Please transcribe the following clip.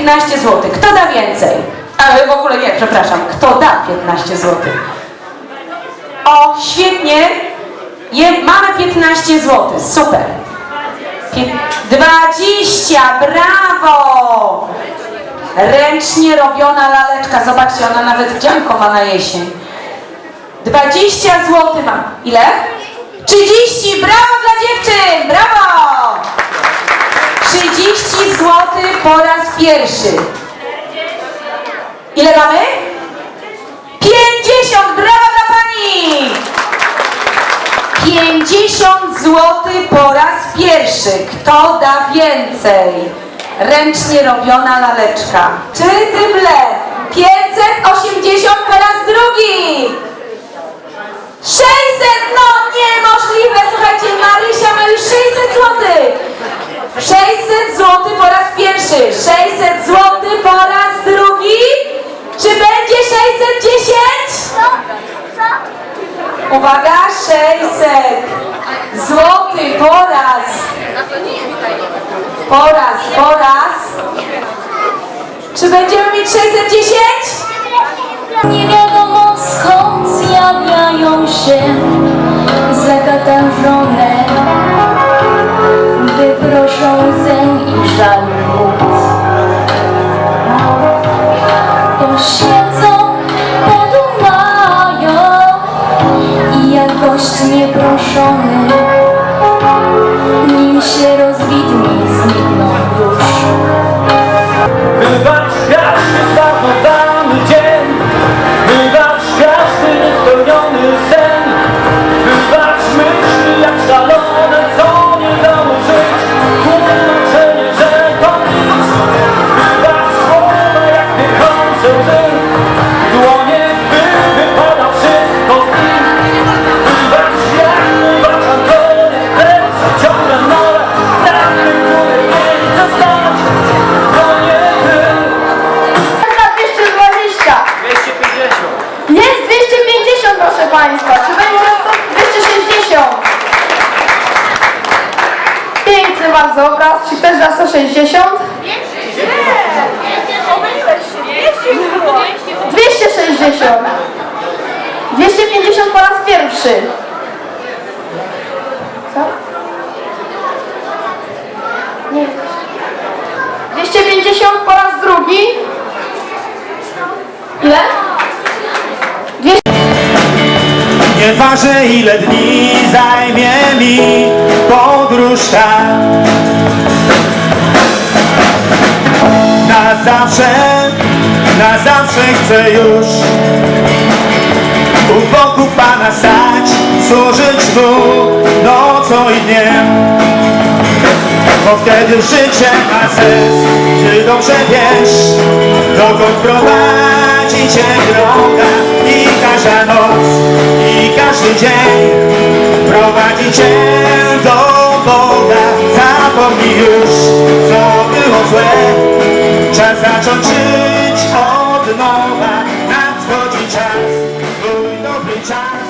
15 zł. Kto da więcej? Ale w ogóle nie, przepraszam. Kto da 15 zł? O, świetnie. Je, mamy 15 zł. Super. Pię- 20, brawo! Ręcznie robiona laleczka. Zobaczcie, ona nawet dzianko ma na jesień. 20 zł mam. Ile? 30, brawo dla dziewczyn, brawo! 30 zł po raz pierwszy. Ile mamy? 50, brawo dla pani! 50 zł po raz pierwszy. Kto da więcej? Ręcznie robiona laleczka. Czy tyble? 580 po raz drugi. Uwaga, 600 złoty po raz. Po raz, po raz. Czy będziemy mieć 610? Nie wiadomo skąd zjawiają się i jak Państwa. Czy będzie to 260? Piękny bardzo obraz. Czy ktoś da 160? 260. 250 po raz pierwszy. Co? Nie. 250 po raz drugi. Ile? Nieważne ile dni zajmie mi podróż ta. Na zawsze, na zawsze chcę już U boku Pana stać, służyć Mu nocą i dniem. Bo wtedy życie ma sens, Ty dobrze wiesz Dokąd prowadzi dzień prowadzi Cię do Boga. Zapomnij już, co było złe. Czas zacząć żyć od nowa. Nadchodzi czas, mój dobry czas.